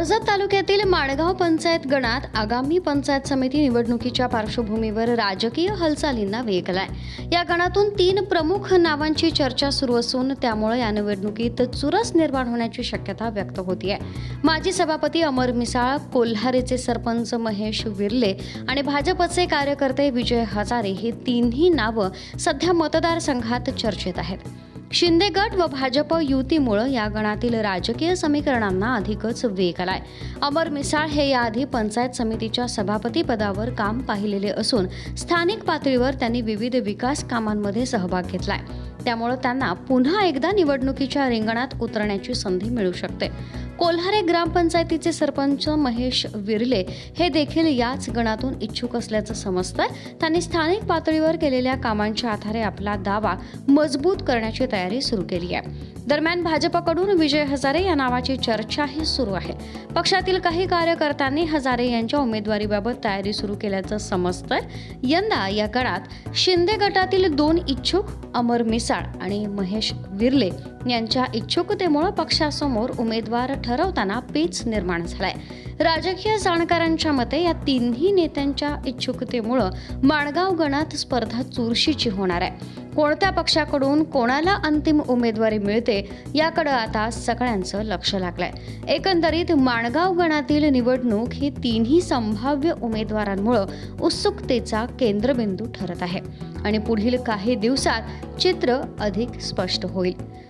कर्जत तालुक्यातील माणगाव पंचायत गणात आगामी पंचायत समिती निवडणुकीच्या पार्श्वभूमीवर राजकीय हालचालींना वेग आलाय. या गणातून तीन प्रमुख नावांची चर्चा सुरू असून त्यामुळे या निवडणुकीत चुरस निर्माण होण्याची शक्यता व्यक्त होतीये. माजी सभापती अमर मिसाळ कोल्हारीचे सरपंच महेश विर्ले आणि भाजपचे कार्यकर्ते विजय हजारे हे तिन्ही नावं सध्या मतदारसंघात चर्चेत आहेत. शिंदे गट व भाजप युतीमुळं या गणातील राजकीय समीकरणांना अधिकच वेग आलाय. अमर मिसाळ हे याआधी पंचायत समितीच्या सभापती पदावर काम पाहिलेले असून स्थानिक पातळीवर त्यांनी विविध विकास कामांमध्ये सहभाग घेतलाय. त्यामुळं त्यांना पुन्हा एकदा निवडणुकीच्या रिंगणात उतरण्याची संधी मिळू शकते. कोल्हारे ग्रामपंचायतीचे सरपंच महेश विरले हे देखील याच गणातून इच्छुक असल्याचं समजतंय. त्यांनी स्थानिक पातळीवर केलेल्या कामांच्या आधारे आपला दावा मजबूत करण्याची तयारी सुरू केली आहे. दरम्यान भाजपकडून विजय हजारे या नावाची चर्चाही सुरू आहे. पक्षातील काही कार्यकर्त्यांनी हजारे यांच्या उमेदवारीबाबत तयारी सुरू केल्याचं समजतंय. यंदा या गणात शिंदे गटातील दोन इच्छुक अमर मिस मिसाळ आणि महेश विर्ले यांच्या इच्छुकतेमुळे पक्षासमोर उमेदवार ठरवताना पेच निर्माण झालाय. राजकीय जाणकारांच्या मते या तिन्ही नेत्यांच्या इच्छुकतेमुळं माणगाव गणात स्पर्धा चुरशीची होणार आहे. कोणत्या पक्षाकडून कोणाला अंतिम उमेदवारी मिळते याकडे आता सगळ्यांचं लक्ष लागलंय. एकंदरीत माणगाव गणातील निवडणूक ही तिन्ही संभाव्य उमेदवारांमुळं उत्सुकतेचा केंद्रबिंदू ठरत आहे. आणि पुढील काही दिवसात चित्र अधिक स्पष्ट होईल.